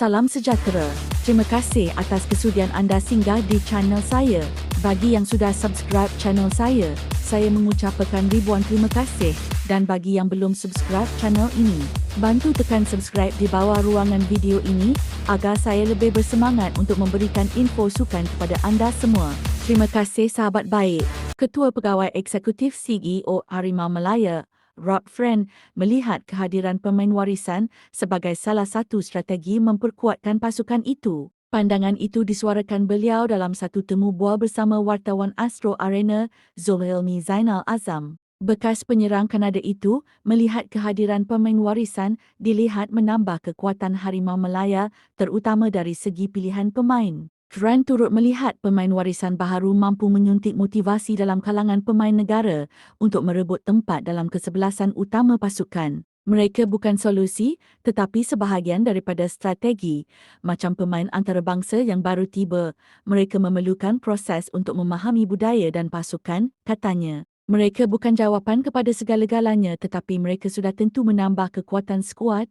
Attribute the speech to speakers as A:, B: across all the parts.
A: Salam sejahtera. Terima kasih atas kesudian anda singgah di channel saya. Bagi yang sudah subscribe channel saya, saya mengucapkan ribuan terima kasih dan bagi yang belum subscribe channel ini, bantu tekan subscribe di bawah ruangan video ini agar saya lebih bersemangat untuk memberikan info sukan kepada anda semua. Terima kasih sahabat baik. Ketua Pegawai Eksekutif CEO Harimau Malaya, Rod Friend melihat kehadiran pemain warisan sebagai salah satu strategi memperkuatkan pasukan itu. Pandangan itu disuarakan beliau dalam satu temu bual bersama wartawan Astro Arena Zulhilmi Zainal Azam. Bekas penyerang Kanada itu melihat kehadiran pemain warisan dilihat menambah kekuatan Harimau Melaya terutama dari segi pilihan pemain. Fran turut melihat pemain warisan baharu mampu menyuntik motivasi dalam kalangan pemain negara untuk merebut tempat dalam kesebelasan utama pasukan. Mereka bukan solusi tetapi sebahagian daripada strategi. Macam pemain antarabangsa yang baru tiba, mereka memerlukan proses untuk memahami budaya dan pasukan, katanya. Mereka bukan jawapan kepada segala-galanya tetapi mereka sudah tentu menambah kekuatan skuad.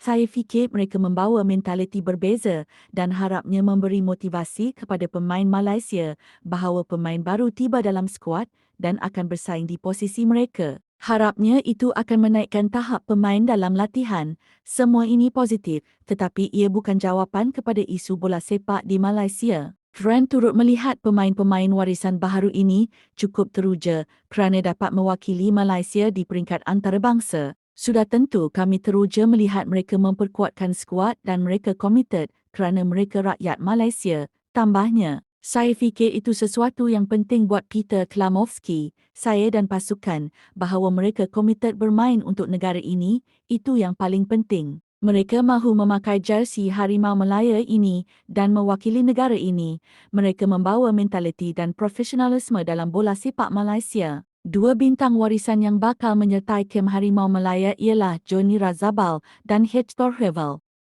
A: Saya fikir mereka membawa mentaliti berbeza dan harapnya memberi motivasi kepada pemain Malaysia bahawa pemain baru tiba dalam skuad dan akan bersaing di posisi mereka. Harapnya itu akan menaikkan tahap pemain dalam latihan. Semua ini positif, tetapi ia bukan jawapan kepada isu bola sepak di Malaysia. Fran turut melihat pemain-pemain warisan baharu ini cukup teruja kerana dapat mewakili Malaysia di peringkat antarabangsa. Sudah tentu kami teruja melihat mereka memperkuatkan skuad dan mereka komited kerana mereka rakyat Malaysia. Tambahnya, saya fikir itu sesuatu yang penting buat Peter Klamovski, saya dan pasukan, bahawa mereka komited bermain untuk negara ini, itu yang paling penting. Mereka mahu memakai jersey Harimau Melaya ini dan mewakili negara ini. Mereka membawa mentaliti dan profesionalisme dalam bola sepak Malaysia. Dua bintang warisan yang bakal menyertai kem Harimau Melaya ialah Johnny Razabal dan Hector Hevel.